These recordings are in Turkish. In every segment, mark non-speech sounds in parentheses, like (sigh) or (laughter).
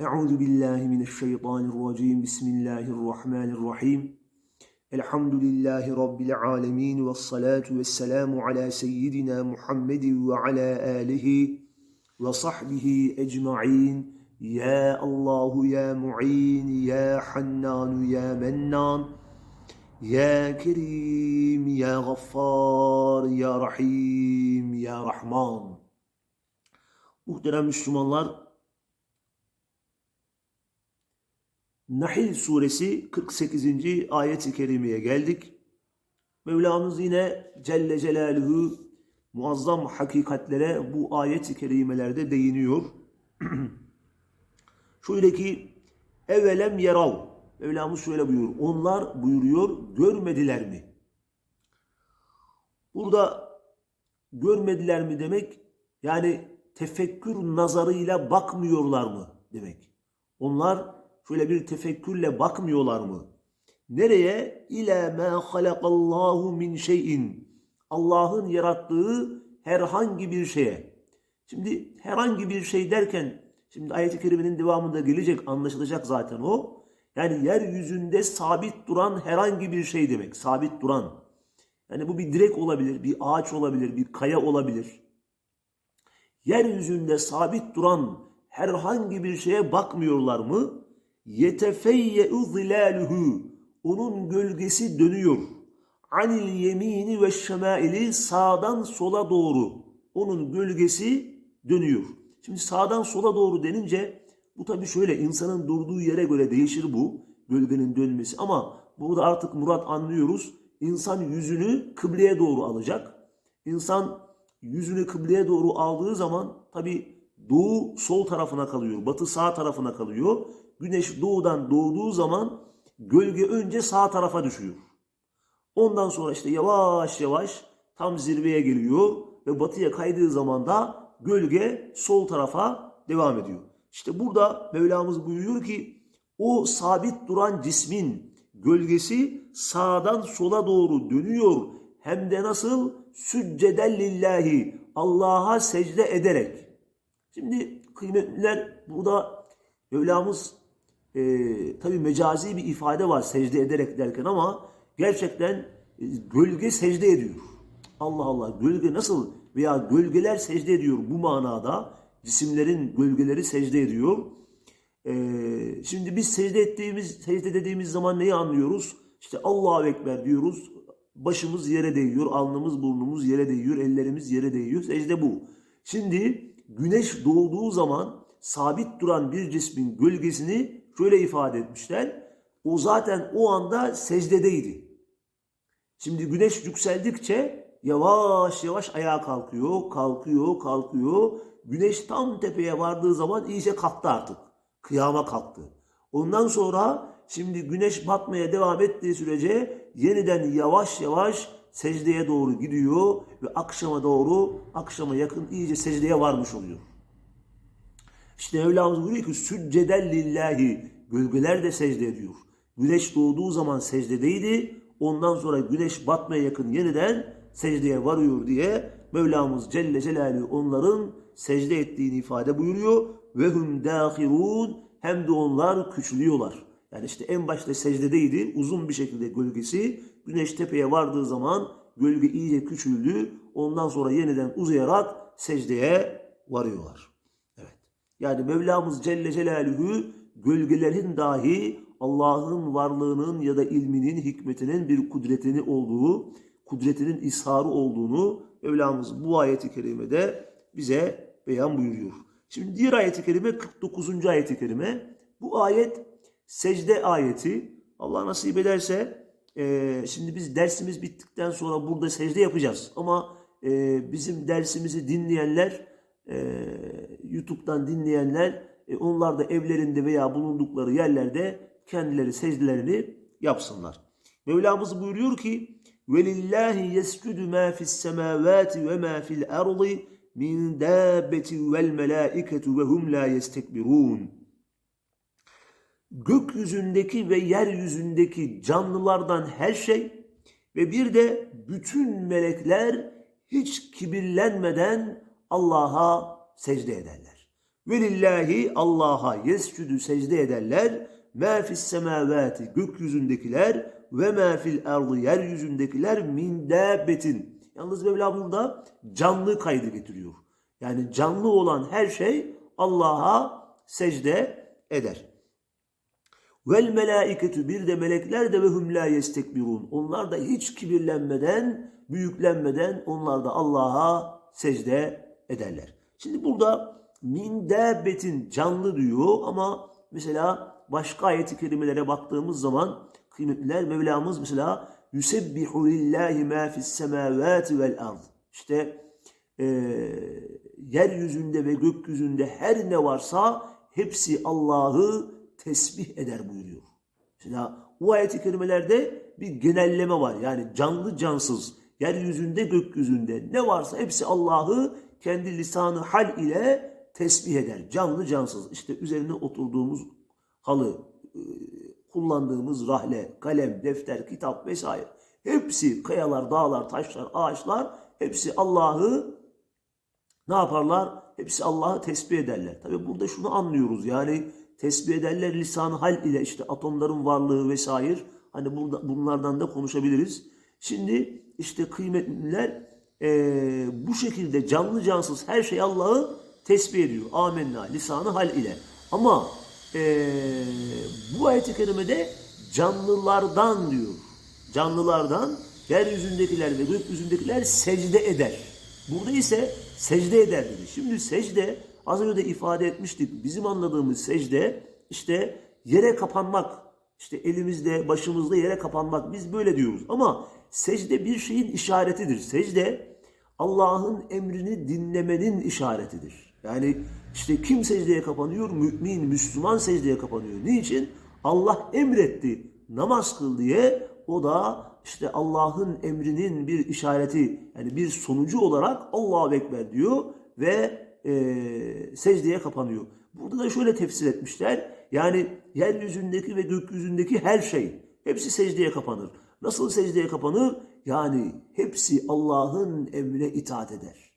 Euzu billahi mineşşeytanirracim. Bismillahirrahmanirrahim. Elhamdülillahi rabbil alamin ve salatu vesselamu ala seyyidina Muhammed ve ala alihi ve sahbihi ecmaîn. Ya Allahu ya Muin ya Hannan ya Mennan. Ya Kerim ya Gaffar ya Rahim ya Rahman. Muhterem Müslümanlar, Nahil suresi 48. ayet-i kerimeye geldik. Mevlamız yine Celle Celaluhu muazzam hakikatlere bu ayet-i kerimelerde değiniyor. (clears throat) Şöyle ki evelem yerav Mevlamız şöyle buyuruyor. Onlar buyuruyor görmediler mi? Burada görmediler mi demek yani tefekkür nazarıyla bakmıyorlar mı demek. Onlar şöyle bir tefekkürle bakmıyorlar mı? Nereye? İlâ mâ halakallahu min şeyin. Allah'ın yarattığı herhangi bir şeye. Şimdi herhangi bir şey derken, şimdi ayet-i kerimenin devamında gelecek, anlaşılacak zaten o. Yani yeryüzünde sabit duran herhangi bir şey demek. Sabit duran. Yani bu bir direk olabilir, bir ağaç olabilir, bir kaya olabilir. Yeryüzünde sabit duran herhangi bir şeye bakmıyorlar mı? Yetefeyye'u zilaluhu onun gölgesi dönüyor. Anil yemini ve şemaili sağdan sola doğru onun gölgesi dönüyor. Şimdi sağdan sola doğru denince bu tabii şöyle insanın durduğu yere göre değişir bu gölgenin dönmesi ama burada artık murat anlıyoruz. İnsan yüzünü kıbleye doğru alacak. İnsan yüzünü kıbleye doğru aldığı zaman tabii doğu sol tarafına kalıyor, batı sağ tarafına kalıyor güneş doğudan doğduğu zaman gölge önce sağ tarafa düşüyor. Ondan sonra işte yavaş yavaş tam zirveye geliyor ve batıya kaydığı zaman da gölge sol tarafa devam ediyor. İşte burada Mevlamız buyuruyor ki o sabit duran cismin gölgesi sağdan sola doğru dönüyor. Hem de nasıl? Sücceden lillahi. Allah'a secde ederek. Şimdi kıymetliler burada Mevlamız e, tabi mecazi bir ifade var secde ederek derken ama gerçekten e, gölge secde ediyor. Allah Allah gölge nasıl veya gölgeler secde ediyor bu manada cisimlerin gölgeleri secde ediyor. Ee, şimdi biz secde ettiğimiz, secde dediğimiz zaman neyi anlıyoruz? İşte Allahu Ekber diyoruz. Başımız yere değiyor, alnımız, burnumuz yere değiyor, ellerimiz yere değiyor. Secde bu. Şimdi güneş doğduğu zaman sabit duran bir cismin gölgesini şöyle ifade etmişler. O zaten o anda secdedeydi. Şimdi güneş yükseldikçe yavaş yavaş ayağa kalkıyor, kalkıyor, kalkıyor. Güneş tam tepeye vardığı zaman iyice kalktı artık. Kıyama kalktı. Ondan sonra şimdi güneş batmaya devam ettiği sürece yeniden yavaş yavaş secdeye doğru gidiyor ve akşama doğru, akşama yakın iyice secdeye varmış oluyor. İşte Mevlamız buyuruyor ki sücceden lillahi gölgeler de secde ediyor. Güneş doğduğu zaman secdedeydi. Ondan sonra güneş batmaya yakın yeniden secdeye varıyor diye Mevlamız Celle Celaluhu onların secde ettiğini ifade buyuruyor. Ve hum dâhirûn hem de onlar küçülüyorlar. Yani işte en başta secdedeydi uzun bir şekilde gölgesi. Güneş tepeye vardığı zaman gölge iyice küçüldü. Ondan sonra yeniden uzayarak secdeye varıyorlar. Yani Mevlamız Celle Celaluhu gölgelerin dahi Allah'ın varlığının ya da ilminin, hikmetinin bir kudretini olduğu, kudretinin isharı olduğunu Mevlamız bu ayeti kerimede bize beyan buyuruyor. Şimdi diğer ayeti kerime 49. ayeti kerime. Bu ayet secde ayeti. Allah nasip ederse e, şimdi biz dersimiz bittikten sonra burada secde yapacağız. Ama e, bizim dersimizi dinleyenler e, YouTube'dan dinleyenler e, onlar da evlerinde veya bulundukları yerlerde kendileri secdelerini yapsınlar. Mevlamız buyuruyor ki وَلِلَّهِ يَسْجُدُ مَا فِي السَّمَاوَاتِ وَمَا فِي الْأَرْضِ مِنْ دَابَّةٍ وَالْمَلَائِكَةُ وَهُمْ لَا يَسْتَكْبِرُونَ Gökyüzündeki ve yeryüzündeki canlılardan her şey ve bir de bütün melekler hiç kibirlenmeden Allah'a secde ederler. Velillahi Allah'a yescudu secde ederler. Ma fis semavati gökyüzündekiler ve ma fil ardı yeryüzündekiler min dabbetin. Yalnız Mevla burada canlı kaydı getiriyor. Yani canlı olan her şey Allah'a secde eder. Vel melaiketu bir de melekler de ve hum la yestekbirun. Onlar da hiç kibirlenmeden, büyüklenmeden onlar da Allah'a secde ederler. Şimdi burada min dabbetin canlı diyor ama mesela başka ayeti kerimelere baktığımız zaman kıymetliler Mevlamız mesela yusebbihu lillahi ma fis semavati vel ard. İşte e, yeryüzünde ve gökyüzünde her ne varsa hepsi Allah'ı tesbih eder buyuruyor. Mesela o ayet-i kerimelerde bir genelleme var. Yani canlı cansız, yeryüzünde gökyüzünde ne varsa hepsi Allah'ı kendi lisanı hal ile tesbih eder. Canlı cansız. İşte üzerine oturduğumuz halı, e, kullandığımız rahle, kalem, defter, kitap vesaire. Hepsi kayalar, dağlar, taşlar, ağaçlar hepsi Allah'ı ne yaparlar? Hepsi Allah'ı tesbih ederler. Tabi burada şunu anlıyoruz. Yani tesbih ederler lisan hal ile işte atomların varlığı vesaire. Hani burada, bunlardan da konuşabiliriz. Şimdi işte kıymetliler eee, bu şekilde canlı cansız her şey Allah'ı tesbih ediyor. Amenna lisanı hal ile. Ama eee, bu ayet-i kerimede canlılardan diyor. Canlılardan yeryüzündekiler ve gökyüzündekiler secde eder. Burada ise secde eder dedi. Şimdi secde az önce de ifade etmiştik. Bizim anladığımız secde işte yere kapanmak. İşte elimizde, başımızda yere kapanmak. Biz böyle diyoruz. Ama secde bir şeyin işaretidir. Secde Allah'ın emrini dinlemenin işaretidir. Yani işte kim secdeye kapanıyor? Mümin, Müslüman secdeye kapanıyor. Niçin? Allah emretti. Namaz kıl diye o da işte Allah'ın emrinin bir işareti yani bir sonucu olarak Allahu Ekber diyor ve e, secdeye kapanıyor. Burada da şöyle tefsir etmişler. Yani yeryüzündeki ve gökyüzündeki her şey hepsi secdeye kapanır. Nasıl secdeye kapanır? Yani hepsi Allah'ın emrine itaat eder.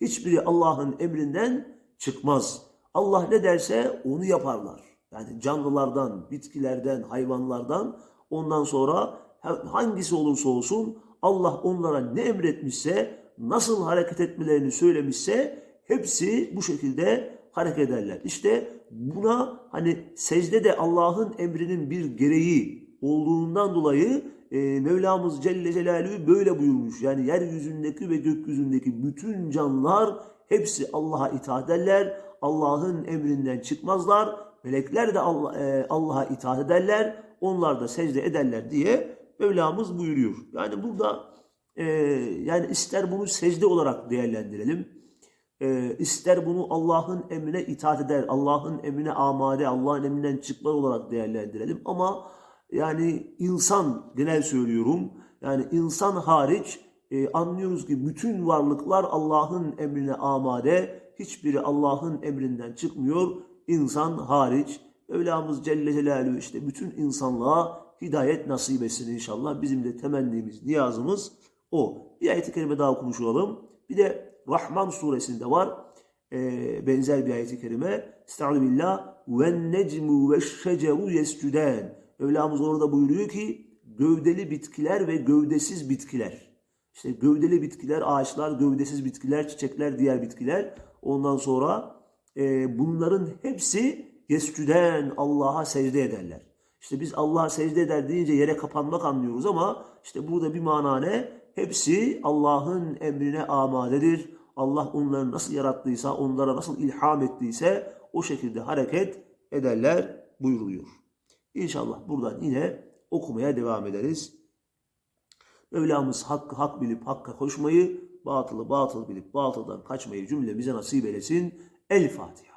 Hiçbiri Allah'ın emrinden çıkmaz. Allah ne derse onu yaparlar. Yani canlılardan, bitkilerden, hayvanlardan ondan sonra hangisi olursa olsun Allah onlara ne emretmişse, nasıl hareket etmelerini söylemişse hepsi bu şekilde hareket ederler. İşte buna hani secde de Allah'ın emrinin bir gereği olduğundan dolayı e, Mevlamız Celle Celaluhu böyle buyurmuş. Yani yeryüzündeki ve gökyüzündeki bütün canlılar hepsi Allah'a itaat ederler. Allah'ın emrinden çıkmazlar. Melekler de Allah, e, Allah'a itaat ederler. Onlar da secde ederler diye Mevlamız buyuruyor. Yani burada e, yani ister bunu secde olarak değerlendirelim. E, ister bunu Allah'ın emrine itaat eder, Allah'ın emrine amade, Allah'ın emrinden çıkma olarak değerlendirelim. Ama yani insan genel söylüyorum. Yani insan hariç e, anlıyoruz ki bütün varlıklar Allah'ın emrine amade. Hiçbiri Allah'ın emrinden çıkmıyor. İnsan hariç. Mevlamız Celle Celaluhu işte bütün insanlığa hidayet nasip etsin inşallah. Bizim de temennimiz, niyazımız o. Bir ayet-i kerime daha okumuş olalım. Bir de Rahman suresinde var. E, benzer bir ayet-i kerime. Estaizu billah. Ve necmu ve şeceru yescuden. Mevlamız orada buyuruyor ki gövdeli bitkiler ve gövdesiz bitkiler. İşte gövdeli bitkiler, ağaçlar, gövdesiz bitkiler, çiçekler, diğer bitkiler. Ondan sonra e, bunların hepsi yescüden Allah'a secde ederler. İşte biz Allah'a secde eder deyince yere kapanmak anlıyoruz ama işte burada bir mana ne? Hepsi Allah'ın emrine amadedir. Allah onları nasıl yarattıysa, onlara nasıl ilham ettiyse o şekilde hareket ederler buyuruluyor. İnşallah buradan yine okumaya devam ederiz. Mevlamız hakkı hak bilip hakka koşmayı, batılı batıl bilip batıldan kaçmayı cümlemize nasip eylesin. El Fatiha.